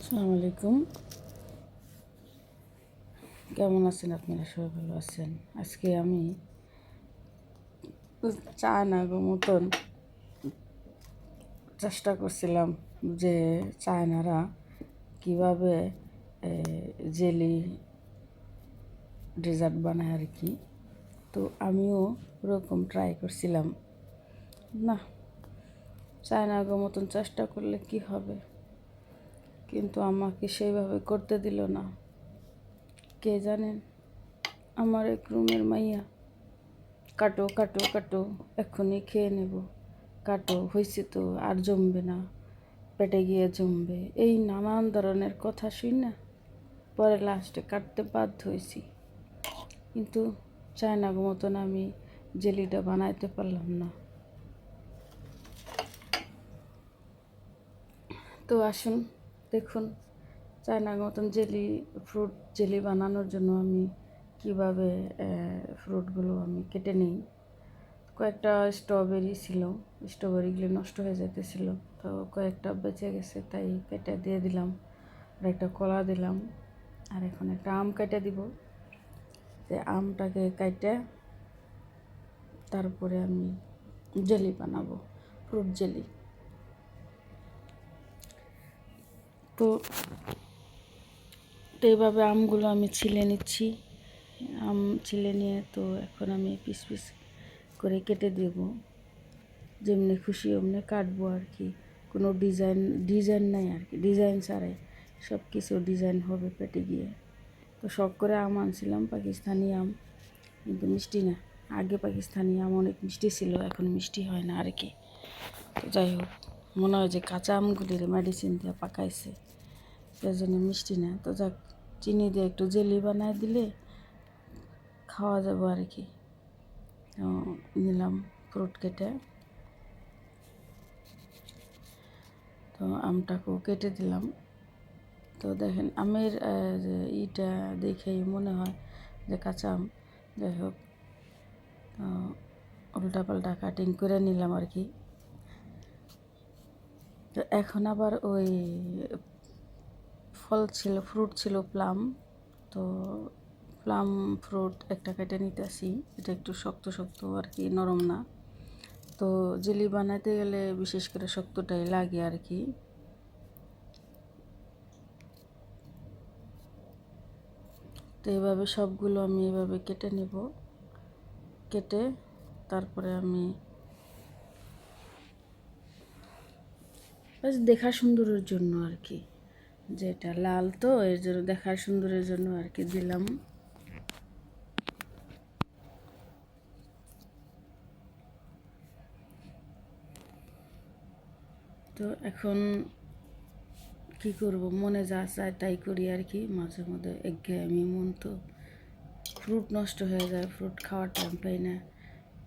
আসসালামু আলাইকুম। কেমন আছেন আপনারা? সবাই ভালো আছেন? আজকে আমি চা না গো, মতন চেষ্টা করছিলাম যে চায়নারা কীভাবে জেলি ডেজার্ট বানায় আর কি। তো আমিও ওরকম ট্রাই করছিলাম। না, চায়না গো মতন চেষ্টা করলে কি হবে? কিন্তু আমাকে সেইভাবে করতে দিল না। কে জানেন? আমার এক রুমের মাইয়া। কাটো কাটো কাটো এক্ষুনি খেয়ে নেব। কাটো হয়েছে তো, আর জমবে না। পেটে গিয়ে জমবে। এই নানান ধরনের কথা শুই না। পরে লাস্টে কাটতে বাধ্য হয়েছি কিন্তু চায়না মতন আমি জেলিটা বানাইতে পারলাম না। তো আসুন দেখুন, চায়না মতন জেলি ফ্রুট জেলি বানানোর জন্য আমি কীভাবে ফ্রুটগুলো আমি কেটে নিই। কয়েকটা স্ট্রবেরি ছিল স্ট্রবেরিগুলি নষ্ট হয়ে যেতেছিল তো কয়েকটা বেঁচে গেছে, তাই কেটে দিয়ে দিলাম। আর একটা কলা দিলাম, আর এখন একটা আম কেটে দিব। যে আমটাকে কেটে তারপরে আমি জেলি বানাবো ফ্রুট জেলি। তো তো এইভাবে আমগুলো আমি ছিলে নিচ্ছি। আম ছিলে নিয়ে তো এখন আমি পিস পিস করে কেটে দেব। যেমনি খুশি অমনি কাটবো আর কি। কোনো ডিজাইন ডিজাইন নাই আর কি। ডিজাইন ছাড়াই সব কিছু ডিজাইন হবে পেটে গিয়ে। তো শখ করে আম আনছিলাম, পাকিস্তানি আম। কিন্তু মিষ্টি না। আগে পাকিস্তানি আম অনেক মিষ্টি ছিল, এখন মিষ্টি হয় না আর কি। তো যাই হোক, মনে হয় যে কাঁচা আমগুলির মেডিসিন দিয়ে পাকাইছে। তার জন্য মিষ্টি না। তো যাক, চিনি দিয়ে একটু জেলি বানায় দিলে খাওয়া যাবে আর কি। নিলাম ফ্রুট কেটে। তো আমটাকেও কেটে দিলাম। তো দেখেন, আমের ইটা দেখেই মনে হয় যে কাঁচা আম। যাই হোক উল্টা পাল্টা কাটিং করে নিলাম আর কি। তো এখন আবার ওই ফল ছিল ফ্রুট ছিল প্লাম তো প্লাম ফ্রুট একটা কেটে নিতে আসি এটা একটু শক্ত শক্ত আর কি, নরম না। তো জেলি বানাতে গেলে বিশেষ করে শক্তটাই লাগে আর কি। তো এভাবে সবগুলো আমি এভাবে কেটে নেব। কেটে তারপরে আমি দেখা সুন্দরের জন্য আর কি। যেটা লাল তো, এর জন্য দেখার সুন্দরের জন্য আর কি দিলাম। তো এখন কি করব? মনে যা চায় তাই করি আর কি মাঝে মধ্যে একঘেয়েমি মন তো ফ্রুট নষ্ট হয়ে যায় ফ্রুট খাওয়ার টাইম পাই না।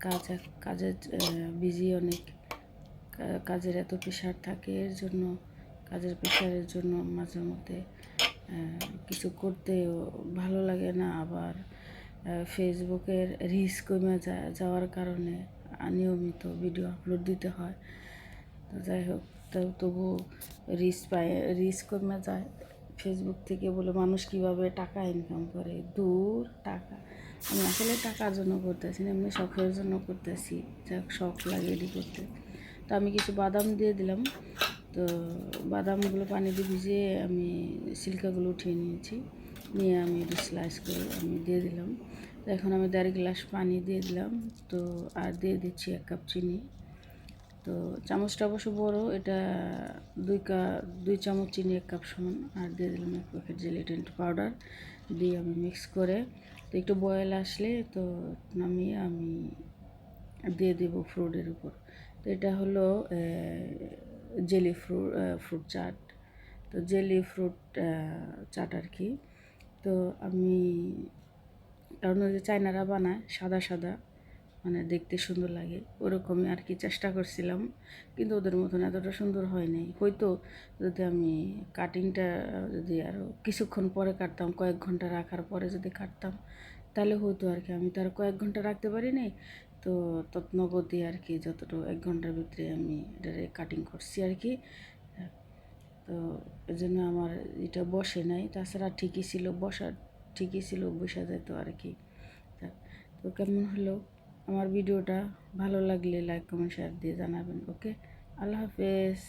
কাজ কাজের বিজি অনেক। কাজের এত প্রেশার থাকে, এর জন্য কাজের প্রেশারের জন্য মাঝে মধ্যে কিছু করতে ভালো লাগে না। আবার ফেসবুকের রিস কমে যাওয়ার কারণে নিয়মিত ভিডিও আপলোড দিতে হয়। তো যাই হোক তবু রিস পায় রিস কমে যায়। ফেসবুক থেকে বলে মানুষ কীভাবে টাকা ইনকাম করে? দূর টাকা। আমি আসলে টাকার জন্য করতেছি না, এমনি শখের জন্য করতেছি। যাক শখ লাগে এটি করতে। তো আমি কিছু বাদাম দিয়ে দিলাম। তো বাদামগুলো পানি দিয়ে ভিজিয়ে আমি সিল্কাগুলো উঠিয়ে নিয়েছি। নিয়ে আমি একটু স্লাইস করে আমি দিয়ে দিলাম। তো এখন আমি দেড় গ্লাস পানি দিয়ে দিলাম। তো আর দিয়ে দিচ্ছি এক কাপ চিনি। তো চামচটা অবশ্য বড়, এটা দুই কা, দুই চামচ চিনি এক কাপ সমান। আর দিয়ে দিলাম এক প্যাকেট জেলিটিন পাউডার দিয়ে আমি মিক্স করে। তো একটু বয়েল আসলে তো নামিয়ে আমি দিয়ে দেবো ফ্রুটের উপর। তো এটা হলো জেলি ফ্রুট ফ্রুট চাট। তো জেলি ফ্রুট চাট আর কি। তো আমি, কারণ ওই যে চায়নারা বানায় সাদা সাদা মানে দেখতে সুন্দর লাগে, ওরকমই আর কি চেষ্টা করছিলাম, কিন্তু ওদের মতন এতটা সুন্দর হয় নাই। হয়তো যদি আমি কাটিংটা যদি আরও কিছুক্ষণ পরে কাটতাম, কয়েক ঘণ্টা রাখার পরে যদি কাটতাম, তাহলে হতো আর কি আমি তো আর কয়েক ঘণ্টা রাখতে পারি নাই তো তৎনগতি আর কি যতটুকু এক ঘণ্টার ভিতরে আমি এটা কাটিং করছি আর কি তো তো এই জন্য আমার এটা বসে নাই, তাছাড়া ঠিকই ছিল বসা ঠিকই ছিল, বসা যেত আর কি তো কেমন হলো? আমার ভিডিওটা ভালো লাগলে লাইক কমেন্ট শেয়ার দিয়ে জানাবেন ওকে আল্লাহ হাফেজ।